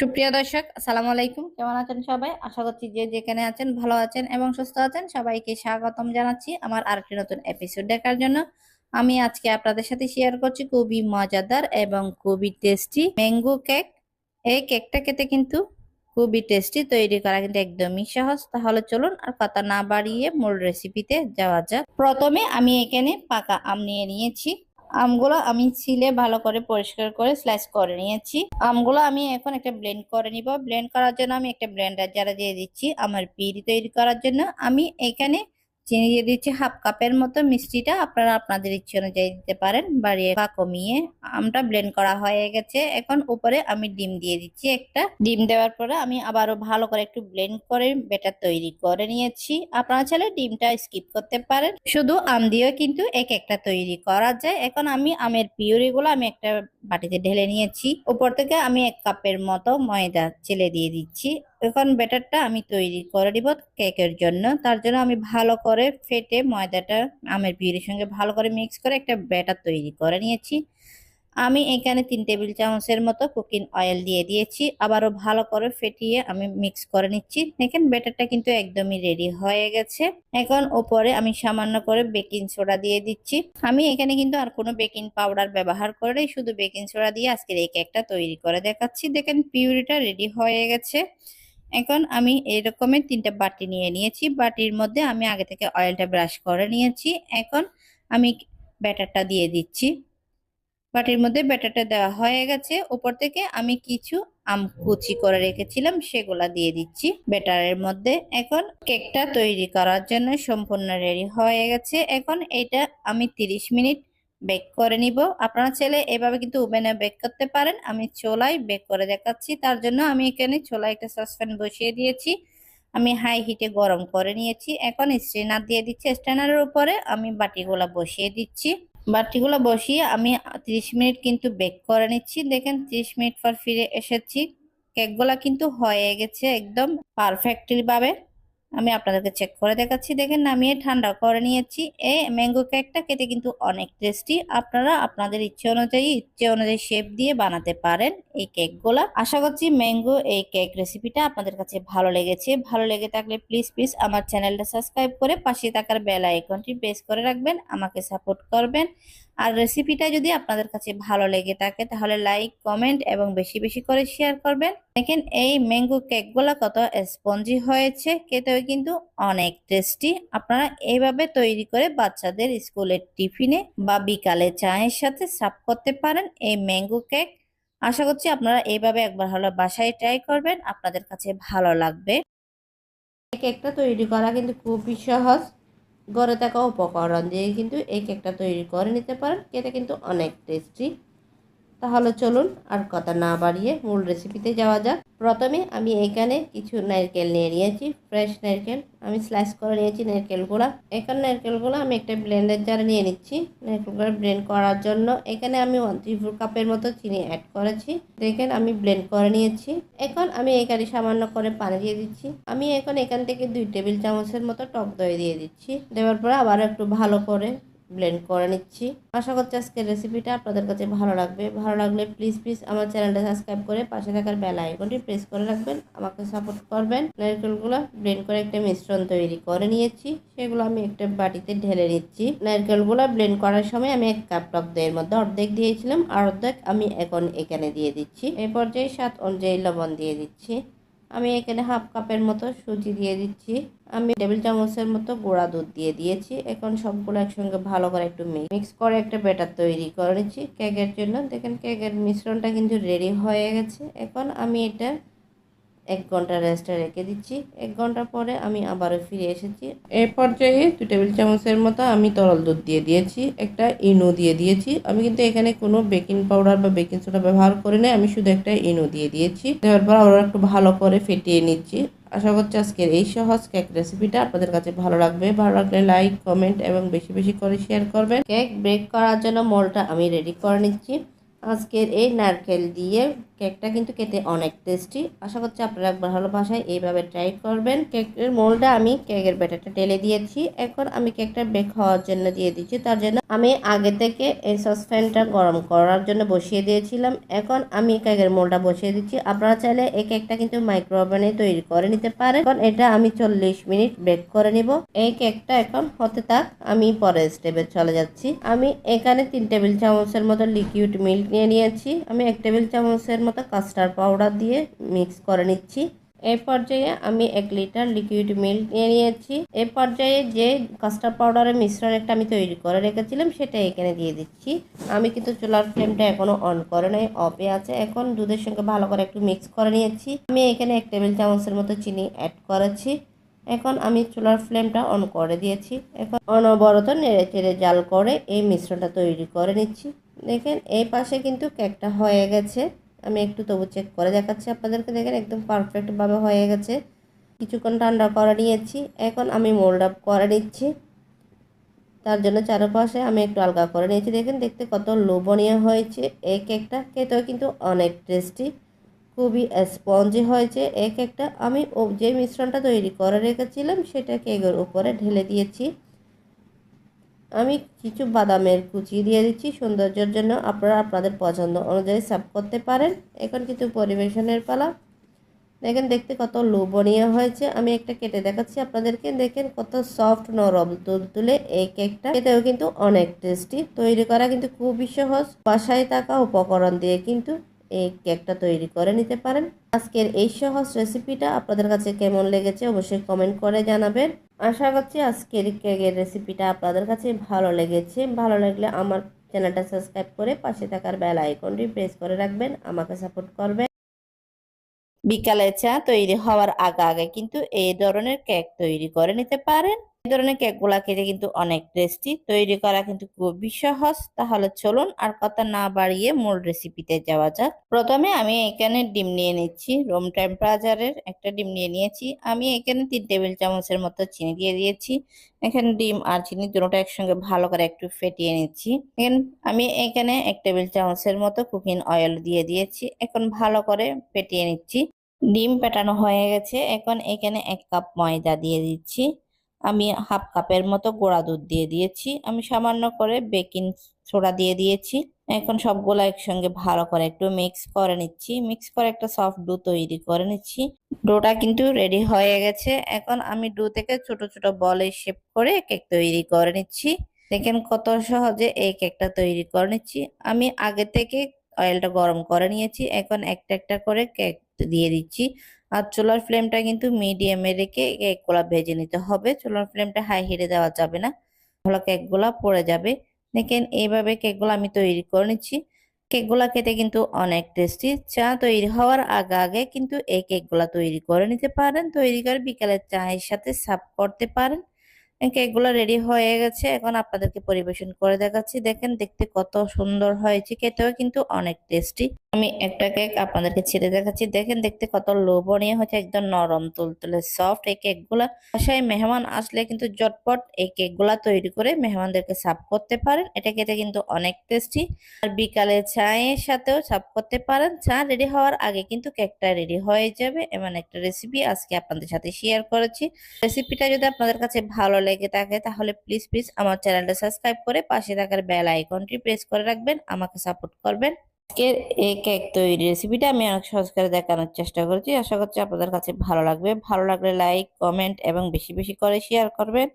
সুপ্রিয় দর্শক, আসসালামু আলাইকুম। কেমন আছেন সবাই? আশা করছি যে যেখানে আছেন, ভালো আছেন এবং সুস্থ আছেন। সবাইকে স্বাগতম জানাচ্ছি আমার আরেকটি নতুন এপিসোড দেখার জন্য। আমি আজকে আপনাদের সাথে শেয়ার করছি খুবই মজাদার এবং খুবই টেস্টি ম্যাঙ্গো কেক এই কেকটা খেতে কিন্তু খুবই টেস্টি তৈরি করা কিন্তু একদমই সহজ। তাহলে চলুন আর কথা না বাড়িয়ে মূল রেসিপিতে যাওয়া যাক। প্রথমে আমি এখানে পাকা আম নিয়ে নিয়েছি। আমগুলো আমি ছিলে ভালো করে পরিষ্কার করে স্লাইস করে নিয়েছি। আমগুলো আমি এখন একটা ব্লেন্ড করে নিব। ব্লেন্ড করার জন্য আমি একটা ব্লেন্ডার যারা দিয়ে দিচ্ছি আমার পিড়ি তৈরি করার জন্য। আমি এখানে চিনি দিয়ে দিচ্ছি হাফ কাপের মতো মিষ্টিটা আপনারা আপনাদের ইচ্ছে অনুযায়ী দিতে পারেন। বাড়িয়ে বা কমিয়ে আমটা ব্লেন্ড করা হয়ে গেছে। এখন উপরে আমি ডিম দিয়ে দিচ্ছি একটা। ডিম দেওয়ার পরে আমি আবারও ভালো করে একটু ব্লেন্ড করে বেটার তৈরি করে নিয়েছি। আপনারা চাইলে ডিমটা স্কিপ করতে পারেন। শুধু আম দিয়েও কিন্তু এক একটা তৈরি করা যায়। এখন আমি আমের পিউরি গুলো আমি একটা বাটিতে ঢেলে নিয়েছি। উপর থেকে আমি এক কাপের মতো ময়দা চেলে দিয়ে দিচ্ছি। এখন ব্যাটারটা আমি তৈরি করে দিব কেকের জন্য। তার জন্য আমি ভালো করে ফেটে ময়দাটা আমের পিউরির সঙ্গে ভালো করে মিক্স করে একটা ব্যাটার তৈরি করে নিয়েছি। আমি এখানে তিন টেবিল চামচের মতো কুকিং অয়েল দিয়ে দিয়েছি। আবারও ভালো করে ফেটিয়ে আমি মিক্স করে নিচ্ছি। দেখেন, ব্যাটারটা কিন্তু একদমই রেডি হয়ে গেছে। এখন ওপরে আমি সামান্য করে বেকিং সোডা দিয়ে দিচ্ছি। আমি এখানে কিন্তু আর কোনো বেকিং পাউডার ব্যবহার করে শুধু বেকিং সোডা দিয়ে আজকের এই কেকটা তৈরি করে দেখাচ্ছি। দেখেন, পিউরিটা রেডি হয়ে গেছে। এখন আমি এরকমের তিনটা বাটি নিয়ে নিয়েছি। বাটির মধ্যে আমি আগে থেকে অয়েলটা ব্রাশ করে নিয়েছি। এখন আমি ব্যাটারটা দিয়ে দিচ্ছি। বাটির মধ্যে ব্যাটারটা দেওয়া হয়ে গেছে। উপর থেকে আমি কিছু আম কুচি করে রেখেছিলাম, সেগুলা দিয়ে দিচ্ছি ব্যাটারের মধ্যে। এখন কেকটা তৈরি করার জন্য সম্পূর্ণ রেডি হয়ে গেছে। এখন এটা আমি 30 মিনিট বেক করে নিব। আপনারা চাইলে এভাবে কিন্তু ওভেনে বেক করতে পারেন। আমি চোলায় বেক করে দেখাচ্ছি। তার জন্য আমি এখানে চোলায় একটা সসপ্যান বসিয়ে দিয়েছি। আমি হাই হিটে গরম করে নিয়েছি। এখন স্ট্রেনার দিয়ে দিচ্ছি। স্ট্রেনারের উপরে আমি বাটিগুলা বসিয়ে দিচ্ছি। বাটিগুলো বসিয়ে আমি 30 মিনিট কিন্তু বেক করে নিচ্ছি। দেখেন 30 মিনিট পর ফিরে এসেছি। কেকগুলা কিন্তু হয়ে গেছে একদম পারফেক্টলি ভাবে। আমি আপনাদেরকে চেক করে দেখাচ্ছি। দেখেন, নামিয়ে ঠান্ডা করে নিয়েছি। এই ম্যাঙ্গো কেকটা খেতে কিন্তু অনেক টেস্টি আপনারা আপনাদের ইচ্ছে অনুযায়ী ইচ্ছে অনুযায়ী শেপ দিয়ে বানাতে পারেন এই কেকগুলা আশা করছি ম্যাঙ্গো এই কেক রেসিপিটা আপনাদের কাছে ভালো লেগেছে। ভালো লেগে থাকলে প্লিজ প্লিজ আমার চ্যানেলটা সাবস্ক্রাইব করে পাশে থাকার বেল আইকনটি প্রেস করে রাখবেন। আমাকে সাপোর্ট করবেন। আর রেসিপিটা যদি আপনাদের কাছে ভালো লেগে থাকে, তাহলে লাইক কমেন্ট এবং বেশি বেশি করে শেয়ার করবেন। দেখেন এই ম্যাঙ্গো কেকগুলো কত স্পঞ্জি হয়েছে, খেতেও কিন্তু অনেক টেস্টি আপনারা এইভাবে তৈরি করে বাচ্চাদের স্কুলের টিফিনে বা বিকালে চায়ের সাথে সার্ভ করতে পারেন এই ম্যাঙ্গো কেক আশা করছি আপনারা এইভাবে একবার হলো বাসায় ট্রাই করবেন, আপনাদের কাছে ভালো লাগবে। কেকটা তৈরি করা কিন্তু খুবই সহজ। ঘরে থাকা উপকরণ দিয়ে কিন্তু এই কেকটা তৈরি করে নিতে পারেন। এটা কিন্তু অনেক টেস্টি তাহলে চলুন আর কথা না বাড়িয়ে মূল রেসিপিতে যাওয়া যাক। প্রথমে আমি এখানে কিছু নারকেল নিয়ে নিয়েছি ফ্রেশ নারকেল। আমি স্লাইস করে নিয়েছি নারকেল নারকেলগুলো। এখানে নারকেলগুলো আমি একটা ব্লেন্ডের জারে নিয়ে নিচ্ছি। নারকেল নারকেলগুলো ব্লেন্ড করার জন্য এখানে আমি ওয়ান থ্রি ফোর কাপের মতো চিনি অ্যাড করেছি। দেখেন আমি ব্লেন্ড করে নিয়েছি। এখন আমি এখানে সামান্য করে পানি দিয়ে দিচ্ছি। আমি এখন এখান থেকে দুই টেবিল চামচের মতো টক দই দিয়ে দিচ্ছি। দেওয়ার পরে আবার একটু ভালো করে ব্লেন্ড করে নিচ্ছি। আশা করছি আজকের রেসিপিটা আপনাদের কাছে ভালো লাগবে। ভালো লাগলে প্লিজ প্লিজ আমার চ্যানেলটা সাবস্ক্রাইব করে পাশে থাকার বেল আইকনটি প্রেস করে রাখবেন। আমাকে সাপোর্ট করবেন। নারকেলগুলো ব্লেন্ড করে একটা মিশ্রণ তৈরি করে নিয়েছি। সেগুলো আমি একটা বাটিতে ঢেলে নিচ্ছি। নারকেলগুলো ব্লেন্ড করার সময় আমি এক কাপ টক দইয়ের মধ্যে অর্ধেক দিয়েছিলাম। আর অর্ধেক আমি এখন এখানে দিয়ে দিচ্ছি। এই পর্যায়ে স্বাদ অনুযায়ী লবণ দিয়ে দিচ্ছি। আমি এখানে হাফ কাপের মতো সুজি দিয়ে দিচ্ছি। আমি টেবিল চামচের মতো গোড়া দুধ দিয়ে দিয়েছি। এখন সবগুলো একসঙ্গে ভালো করে একটু মিক্স করে একটা ব্যাটার তৈরি করেছি। কেকের জন্য। দেখেন, কেকের মিশ্রণটা কিন্তু রেডি হয়ে গেছে। এখন আমি এটা এক ঘণ্টা রেস্টে রেখে দিচ্ছি। এক ঘণ্টা পরে আমি আবারও ফিরে এসেছি। এই পর্যায়ে দু টেবিল চামচের মতো আমি তরল দুধ দিয়ে দিয়েছি, একটা ইনো দিয়ে দিয়েছি। আমি কিন্তু এখানে কোনো বেকিং পাউডার বা বেকিং সোডা ব্যবহার করি না আমি শুধু একটা ইনো দিয়ে দিয়েছি। দেওয়ার পর আবার একটু ভালো করে ফেটিয়ে নিচ্ছি। আশা করছি আজকের এই সহজ কেক রেসিপিটা আপনাদের কাছে ভালো লাগবে। ভালো লাগলে লাইক কমেন্ট এবং বেশি বেশি করে শেয়ার করবেন। কেক ব্রেক করার জন্য মলটা আমি রেডি করে নিচ্ছি। আজকের এই নারকেল দিয়ে কেকটা কিন্তু খেতে অনেক টেস্টি আশা করছি আপনারা একবার ভালো ভাষায় এইভাবে ট্রাই করবেন। কেকের মোলটা আমি কেকের ব্যাটারটা ঢেলে দিয়েছি। এখন আমি কেকটা বেক হওয়ার জন্য দিয়ে দিচ্ছি। তার জন্য আমি আগে থেকে এই সসপ্যানটা গরম করার জন্য বসিয়ে দিয়েছিলাম। এখন আমি কেকের মোলটা বসিয়ে দিচ্ছি। আপনারা চাইলে এই কেকটা কিন্তু মাইক্রো ওভেনে তৈরি করে নিতে পারেন। এখন এটা আমি চল্লিশ মিনিট বেক করে নিব। এই কেকটা এখন হতে থাক, আমি পরের স্টেপে চলে যাচ্ছি। আমি এখানে তিন টেবিল চামচের মতো লিকুইড মিল্ক নিয়ে নিয়েছি। আমি এক টেবিল চামচের মতো কাস্টার্ড পাউডার দিয়ে মিক্স করে নিচ্ছি। এই পর্যায়ে আমি এক লিটার লিকুইড মিল্ক নিয়ে নিয়েছি। এই পর্যায়ে যে কাস্টার্ড পাউডারের মিশ্রণ একটা আমি তৈরি করে রেখেছিলাম, সেটা এখানে দিয়ে দিচ্ছি। আমি কিন্তু চুলার ফ্লেমটা এখনও অন করে নাই অফে আছে। এখন দুধের সঙ্গে ভালো করে একটু মিক্স করে নিয়েছি। আমি এখানে এক টেবিল চামচের মতো চিনি অ্যাড করেছি। এখন আমি চুলার ফ্লেমটা অন করে দিয়েছি। এখন অনবরত নেড়ে চেড়ে জাল করে এই মিশ্রণটা তৈরি করে নিচ্ছি। দেখেন, এই পাশে কিন্তু কেকটা হয়ে গেছে। আমি একটু তবু চেক করে দেখাচ্ছি আপনাদেরকে, দেখেন একদম পারফেক্টভাবে হয়ে গেছে। কিছুক্ষণ ঠান্ডা করে নিয়েছি, এখন আমি মোল্ড আপ করে নিচ্ছি। তার জন্য চারপাশে আমি একটু আলগা করে নিয়েছি। দেখেন দেখতে কত লোভনীয় হয়েছে এই কেকটা খেতেও কিন্তু অনেক টেস্টি খুবই স্পঞ্জি হয়েছে। এক একটা আমি যে মিশ্রণটা তৈরি করে রেখেছিলাম সেটা কেকের উপরে ঢেলে দিয়েছি। আমি কিছু বাদামের কুচি দিয়ে দিচ্ছি। সৌন্দর্যের জন্য আপনারা আপনাদের পছন্দ অনুযায়ী সার্ভ করতে পারেন। এখন কিন্তু পরিবেশনের পালা। দেখেন, দেখতে কত লোভনীয় হয়েছে। আমি একটা কেটে দেখাচ্ছি আপনাদেরকে। দেখেন, কত সফট নরম দুধ তুলে এই কেকটা। খেতেও কিন্তু অনেক টেস্টি তৈরি করা কিন্তু খুবই সহজ। বাসায় থাকা উপকরণ দিয়ে কিন্তু এই কেকটা তৈরি করে নিতে পারেন। আজকের এই সহজ রেসিপিটা আপনাদের কাছে কেমন লেগেছে অবশ্যই কমেন্ট করে জানাবেন। আশা করছি আজকের কেকের রেসিপিটা আপনাদের কাছে ভালো লেগেছে। ভালো লাগলে আমার চ্যানেলটা সাবস্ক্রাইব করে পাশে থাকার বেল আইকনটি প্রেস করে রাখবেন, আমাকে সাপোর্ট করবেন। বিকালে চা তৈরি হওয়ার আগে আগে কিন্তু এই ধরনের কেক তৈরি করে নিতে পারেন। ধরনের কেকগুলা খেতে কিন্তু অনেক টেস্টি তৈরি করা কিন্তু খুবই সহজ। তাহলে চলুন আর কথা না বাড়িয়ে মূল রেসিপিতে যাওয়া যাক। প্রথমে আমি এখানে ডিম নিয়ে নিচ্ছি। রুম টেম্পারেচারের একটা ডিম নিয়ে নিয়েছি। আমি এখানে তিন টেবিল চামচের মতো চিনি দিয়ে দিয়েছি। এখানে ডিম আর চিনি দুটোটা একসঙ্গে ভালো করে একটু ফেটিয়ে নিচ্ছি। আমি এখানে এক টেবিল চামচের মতো কুকিং অয়েল দিয়ে দিয়েছি। এখন ভালো করে ফেটিয়ে নিচ্ছি। ডিম পেটানো হয়ে গেছে। এখন এখানে এক কাপ ময়দা দিয়ে দিচ্ছি। আমি হাফ কাপের মতো গোড়া দুধ দিয়ে দিয়েছি। আমি সামান্য করে বেকিং সোডা দিয়ে দিয়েছি। এখন সবগুলো একসঙ্গে ভালো করে একটু মিক্স করে নিচ্ছি। মিক্স করে একটা সফট ডো তৈরি করে নিচ্ছি। ডোটা কিন্তু রেডি হয়ে গেছে। এখন আমি ডো থেকে ছোট ছোট বলে শেপ করে কেক তৈরি করে নিচ্ছি। দেখেন কত সহজে এই কেকটা তৈরি করে নিচ্ছি। আমি আগে থেকে অয়েলটা গরম করে নিয়েছি। এখন একটা একটা করে কেক দিয়ে দিচ্ছি। আর চুলার ফ্লেমটা কিন্তু মিডিয়ামে রেখে কেকগুলা ভেজে নিতে হবে। চুলার ফ্লেমটা হাই হিটে দেওয়া যাবে না। তাহলে কেকগুলা পড়ে যাবে। দেখেন এইভাবে কেকগুলো আমি তৈরি করে নিচ্ছি। কেকগুলা খেতে কিন্তু অনেক টেস্টি চা তৈরি হওয়ার আগে আগে কিন্তু এই কেকগুলা তৈরি করে নিতে পারেন। তৈরি করে বিকালের চায়ের সাথে সার্ভ করতে পারেন। কেকগুলো রেডি হয়ে গেছে। এখন আপনাদেরকে পরিবেশন করে দেখাচ্ছি। দেখেন দেখতে কত সুন্দর হয়েছে। খেতেও কিন্তু অনেক টেস্টি আমি একটা কেক আপনাদেরকে ছেড়ে দেখাচ্ছি। দেখেন দেখতে কত লোভনীয় হচ্ছে একদম নরম, তুলতুলে সফট এই কেকগুলা বাসায় মেহমান আসলে কিন্তু জটপট এই কেকগুলা তৈরি করে মেহমানদেরকে সার্ভ করতে পারেন। এটা খেতে কিন্তু অনেক টেস্টি আর বিকালে চায়ের সাথেও সার্ভ করতে পারেন। চা রেডি হওয়ার আগে কিন্তু কেকটা রেডি হয়ে যাবে। এমন একটা রেসিপি আজকে আপনাদের সাথে শেয়ার করেছি। রেসিপিটা যদি আপনাদের কাছে ভালো লেগে থাকে, তাহলে প্লিজ প্লিজ আমার চ্যানেলটা সাবস্ক্রাইব করে পাশে থাকার বেল আইকনটি প্রেস করে রাখবেন, আমাকে সাপোর্ট করবেন। আজকের এই কেক তৈরি রেসিপিটা আমি অনেক সহজ করে দেখানোর চেষ্টা করছি, আশা করছি আপনাদের কাছে ভালো লাগবে। ভালো লাগলে লাইক কমেন্ট এবং বেশি বেশি করে শেয়ার করবেন।